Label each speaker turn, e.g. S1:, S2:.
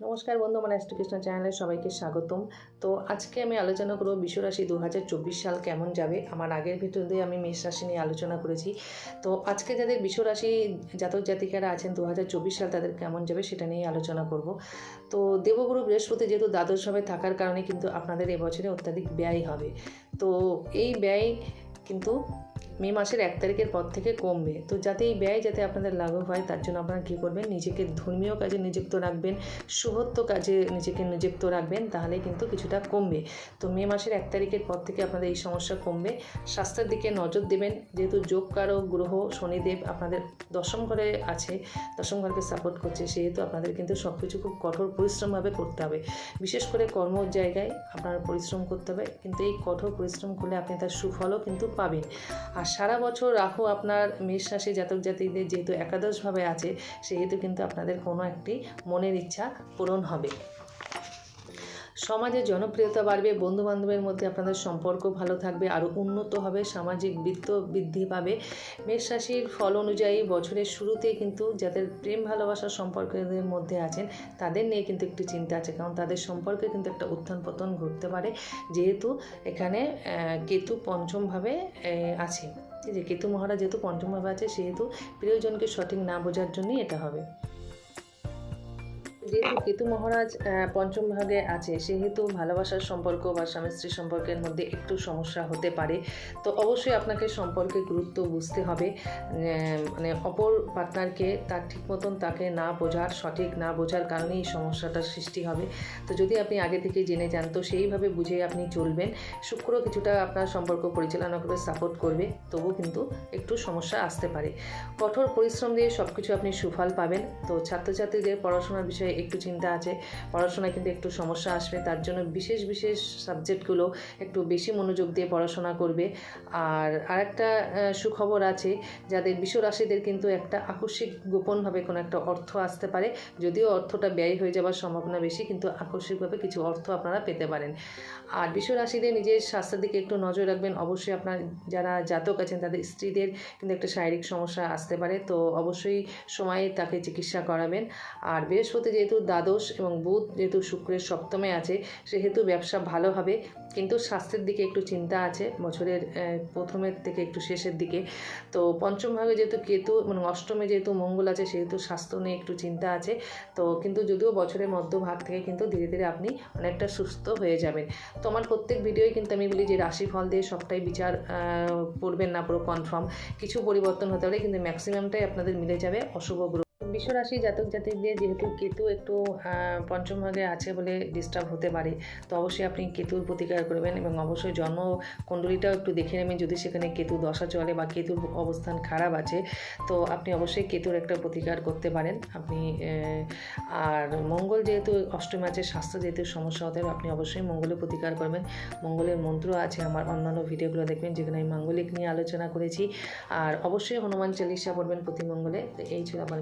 S1: নমস্কার বন্ধু, আমার অ্যাস্ট্রিকৃষ্ণ চ্যানেলে সবাইকে স্বাগতম। তো আজকে আমি আলোচনা করব বিশ্বরাশি দু হাজার চব্বিশ সাল কেমন যাবে? আমার আগের ভিডিওতে আমি মেষ রাশি নিয়ে আলোচনা করেছি। তো আজকে যাদের বিশ্বরাশি জাতক জাতিকারা আছেন দু হাজার চব্বিশ সাল তাদের কেমন যাবে সেটা নিয়ে আলোচনা করব। তো দেবগুরু বৃহস্পতি যেহেতু দ্বাদশভাবে থাকার কারণে কিন্তু আপনাদের এবছরে অত্যাধিক ব্যয় হবে। তো এই ব্যয় কিন্তু মে মাসের এক তারিখের পর থেকে কমবে। তো যাতে এই ব্যয় যাতে আপনাদের লাঘব হয়, তার জন্য আপনারা কী করবেন? নিজেকে ধর্মীয় কাজে নিযুক্ত রাখবেন শুভত্ব কাজে নিজেকে নিযুক্ত রাখবেন তাহলে কিন্তু কিছুটা কমবে। তো মে মাসের এক তারিখের পর থেকে আপনাদের এই সমস্যা কমবে। স্বাস্থ্যের দিকে নজর দেবেন, যেহেতু যোগকারক গ্রহ শনিদেব আপনাদের দশম ঘরে আছে, দশম ঘরকে সাপোর্ট করছে, সেহেতু আপনাদের কিন্তু সব কিছু খুব কঠোর পরিশ্রমভাবে করতে হবে। বিশেষ করে কর্ম জায়গায় আপনার পরিশ্রম করতে হবে, কিন্তু এই কঠোর পরিশ্রম করলে আপনি তার সুফলও কিন্তু পাবেন। আর সারা বছর রাহু আপনার মেষ রাশি জাতক জাতিদের যেহেতু একাদশভাবে আছে, সেহেতু কিন্তু আপনাদের কোনো একটি মনের ইচ্ছা পূরণ হবে। সমাজে জনপ্রিয়তা বাড়বে বন্ধু বান্ধবের মধ্যে আপনাদের সম্পর্ক ভালো থাকবে, আরও উন্নত হবে, সামাজিক বৃত্ত বৃদ্ধি পাবে। মেষ রাশির ফল অনুযায়ী বছরের শুরুতে কিন্তু যাদের প্রেম, ভালোবাসার সম্পর্কের মধ্যে আছেন, তাদের নিয়ে কিন্তু একটু চিন্তা আছে, কারণ তাদের সম্পর্কে কিন্তু একটা উত্থান পতন ঘটতে পারে। যেহেতু এখানে কেতু পঞ্চমভাবে আছে। আছে কেতু মহারাজ যেহেতু পঞ্চমভাবে আছে, সেহেতু প্রিয়জনকে সঠিক না বোঝার জন্যই এটা হবে। যেহেতু কেতু মহারাজ পঞ্চম ভাগে আছে, সেহেতু ভালোবাসার সম্পর্ক বা স্বামী স্ত্রী সম্পর্কের মধ্যে একটু সমস্যা হতে পারে। তো অবশ্যই আপনাকে সম্পর্কে গুরুত্ব বুঝতে হবে। মানে অপর পার্টনারকে তার ঠিক মতন তাকে না বোঝার, সঠিক না বোঝার কারণেই এই সমস্যাটার সৃষ্টি হবে। তো যদি আপনি আগে থেকে জেনে যান, তো সেইভাবে বুঝে আপনি চলবেন। শুক্র কিছুটা আপনার সম্পর্ক পরিচালনা করে সাপোর্ট করবে তবু কিন্তু একটু সমস্যা আসতে পারে। কঠোর পরিশ্রম দিয়ে সব কিছু আপনি সুফল পাবেন। তো ছাত্রছাত্রীদের পড়াশোনার বিষয়ে একটু চিন্তা আছে, পড়াশোনায় কিন্তু একটু সমস্যা আসবে, তার জন্য বিশেষ বিশেষ সাবজেক্টগুলো একটু বেশি মনোযোগ দিয়ে পড়াশোনা করবে। আর আরেকটা সুখবর আছে, যাদের বিশ্ব রাশিদের কিন্তু একটা আকস্মিক গোপনভাবে কোনো একটা অর্থ আসতে পারে, যদিও অর্থটা ব্যয় হয়ে যাওয়ার সম্ভাবনা বেশি, কিন্তু আকস্মিকভাবে কিছু অর্থ আপনারা পেতে পারেন। আর বিশ্ব রাশিদের নিজের স্বাস্থ্যের দিকে একটু নজর রাখবেন, অবশ্যই আপনার যারা জাতক আছেন, তাদের স্ত্রীদের কিন্তু একটা শারীরিক সমস্যা আসতে পারে, তো অবশ্যই সময়ে তাকে চিকিৎসা করাবেন। আর বৃহস্পতি যেহেতু দ্বাদশ এবং বুধ যেহেতু শুক্রের সপ্তমে আছে, সেহেতু ব্যবসা ভালো হবে। কিন্তু স্বাস্থ্যের দিকে একটু চিন্তা আছে, বছরের প্রথমের থেকে একটু শেষের দিকে। তো পঞ্চম ভাগে যেহেতু কেতু মানে অষ্টমে যেহেতু মঙ্গল আছে, সেহেতু স্বাস্থ্য নিয়ে একটু চিন্তা আছে। তো কিন্তু যদিও বছরের মধ্যভাগ থেকে কিন্তু ধীরে ধীরে আপনি অনেকটা সুস্থ হয়ে যাবেন। তো আমার প্রত্যেক ভিডিওই কিন্তু আমি বলি যে রাশিফল দিয়ে সবটাই বিচার করবেন না, পুরো কনফার্ম কিছু পরিবর্তন হতে পারে, কিন্তু ম্যাক্সিমামটাই আপনাদের মিলে যাবে। অশুভ গ্রহ। বিশ্বরাশি জাতক জাতিকদের যেহেতু কেতু একটু পঞ্চম ভাগে আছে বলে ডিস্টার্ব হতে পারে, তো অবশ্যই আপনি কেতুর প্রতিকার করবেন এবং অবশ্যই জন্ম কুণ্ডলিটাও একটু দেখে নেবেন যদি সেখানে কেতু দশা চলে বা কেতুর অবস্থান খারাপ আছে, তো আপনি অবশ্যই কেতুর একটা প্রতিকার করতে পারেন। আপনি আর মঙ্গল যেহেতু অষ্টম আছে, স্বাস্থ্য যেহেতু সমস্যা হতে আপনি অবশ্যই মঙ্গলের প্রতিকার করবেন। মঙ্গলের মন্ত্র আছে আমার, অন্যান্য ভিডিওগুলো দেখবেন যেখানে আমি মাঙ্গলিক নিয়ে আলোচনা করেছি। আর অবশ্যই হনুমান চালিশা পড়বেন প্রতি মঙ্গলে এই ছিল আমার